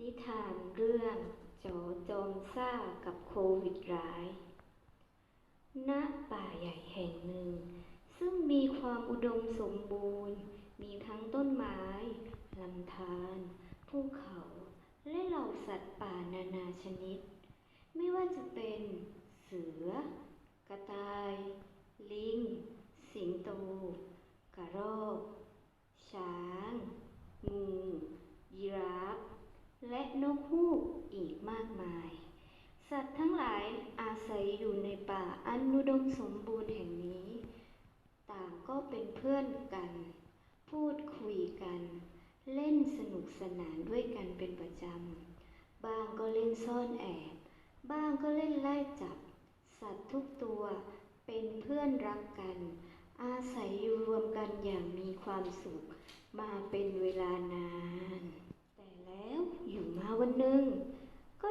นิทานเรื่องโจโจมซ่ากับโควิดร้าย ณ ป่าใหญ่แห่งหนึ่ง ซึ่งมีความอุดมสมบูรณ์ มีทั้งต้นไม้ ลำธารภูเขา และเหล่าสัตว์ป่านานาชนิด ไม่ว่าจะเป็นเสือ กระต่าย ลิง สิงโต กระรอก ช้าง งู ยีราฟ และนกฮูกอีกมากมาย สัตว์ทั้งหลายอาศัยอยู่ในป่าอันอุดมสมบูรณ์แห่งนี้ ต่างก็เป็นเพื่อนกัน พูดคุยกัน เล่นสนุกสนานด้วยกันเป็นประจำ บางก็เล่นซ่อนแอบ บ้างก็เล่นไล่จับ สัตว์ทุกตัวเป็นเพื่อนรักกัน อาศัยอยู่รวมกันอย่างมีความสุข มาเป็นเวลานาน แต่แล้วอยู่มา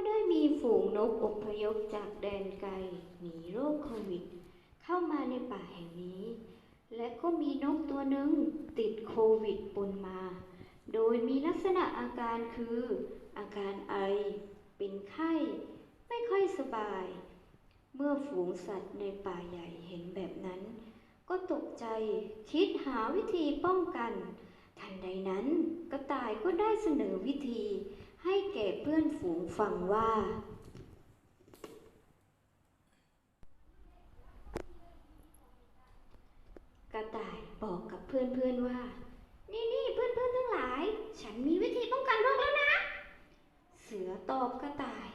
ได้มีฝูงนกอพยพจากแดนไกลหนีโรคโควิด เข้ามาในป่าแห่งนี้ และก็มีนกตัวหนึ่งติดโควิดปนมา โดยมีลักษณะอาการคือ อาการไอ เป็นไข้ ไม่ค่อยสบาย เมื่อฝูงสัตว์ในป่าใหญ่เห็นแบบนั้น ก็ตกใจคิดหาวิธีป้องกัน ทันใดนั้นกระต่ายก็ได้เสนอวิธี ให้แก่เพื่อนฝูงฟังว่า กระต่ายบอกกับเพื่อนๆว่า นี่นี่เพื่อนๆทั้งหลาย ฉันมีวิธีป้องกันโรคแล้วนะ เสือตอบกระต่าย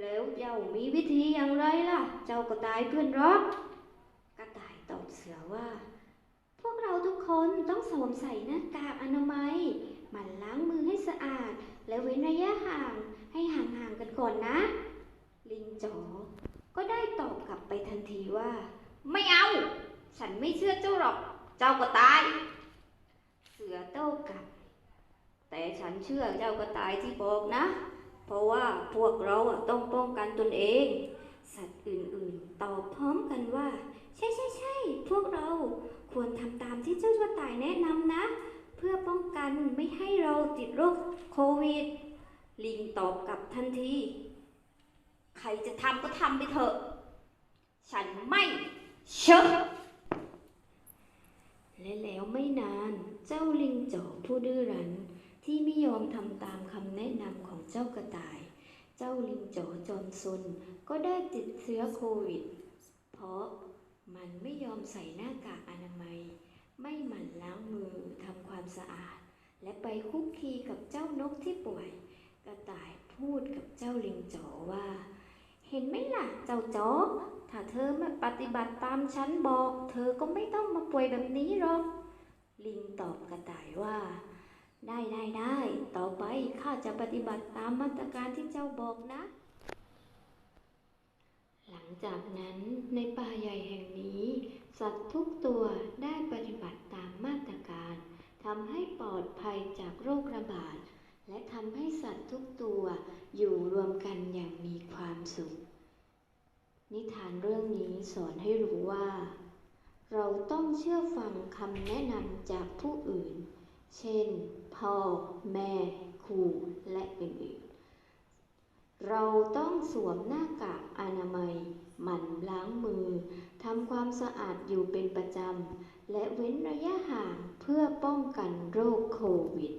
แล้วเจ้ามีวิธีอย่างไรล่ะ เจ้ากระต่ายเพื่อนรักกระต่ายตอบเสือว่า พวกเราทุกคนต้องสวมใส่หน้ากากอนามัยหมั่นล้างมือให้สะอาด และเว้นระยะห่างให้ห่างๆกันก่อนนะ ลิงจ๋อก็ได้ตอบกลับไปทันทีว่า ไม่เอา ฉันไม่เชื่อเจ้าหรอก เจ้าก็ตาย เสือโต้กลับ แต่ฉันเชื่อเจ้าก็ตายที่บอกนะ เพราะว่าพวกเราต้องป้องกันตนเอง สัตว์อื่นๆ ตอบพร้อมกันว่า ใช่ใช่ใช่พวกเราควรทำตามที่เจ้ากระต่ายแนะนำนะ เพื่อป้องกันไม่ให้เราติดโรคโควิด ลิงตอบกลับทันที ใครจะทำก็ทำไปเถอะ ฉันไม่เชื่อและแล้วไม่นานเจ้าลิงจ่อผู้ดื้อรั้นที่ไม่ยอมทำตามคำแนะนำของเจ้ากระต่าย เจ้าลิงจ่อจอมซนก็ได้ติดเชื้อโควิด เพราะมันไม่ยอมใส่หน้ากากอนามัย ไม่หมั่นล้างมือทำความสะอาด และไป คุกคีกับเจ้านกที่ป่วย กระต่ายพูดกับเจ้าลิงจ๋อว่า เห็นไหมล่ะเจ้าจ๋อถ้าเธอไม่ปฏิบัติตามฉันบอก เธอก็ไม่ต้องมาป่วยแบบนี้หรอก ลิงตอบกระต่ายว่า ได้ได้ได้ ต่อไปข้าจะปฏิบัติตามมาตรการที่เจ้าบอกนะ หลังจากนั้นในป่าใหญ่แห่งนี้ สัตว์ทุกตัวได้ปฏิบัติตามมาตรการทำให้ปลอดภัยจากโรคระบาด และทำให้สัตว์ทุกตัวอยู่รวมกันอย่างมีความสุข นิทานเรื่องนี้สอนให้รู้ว่า เราต้องเชื่อฟังคำแนะนำจากผู้อื่น เช่นพ่อแม่ครูและอื่นๆ เราต้องสวมหน้ากากอนามัย หมั่นล้างมือ ทำความสะอาดอยู่เป็นประจำ และเว้นระยะห่างเพื่อป้องกันโรคโควิด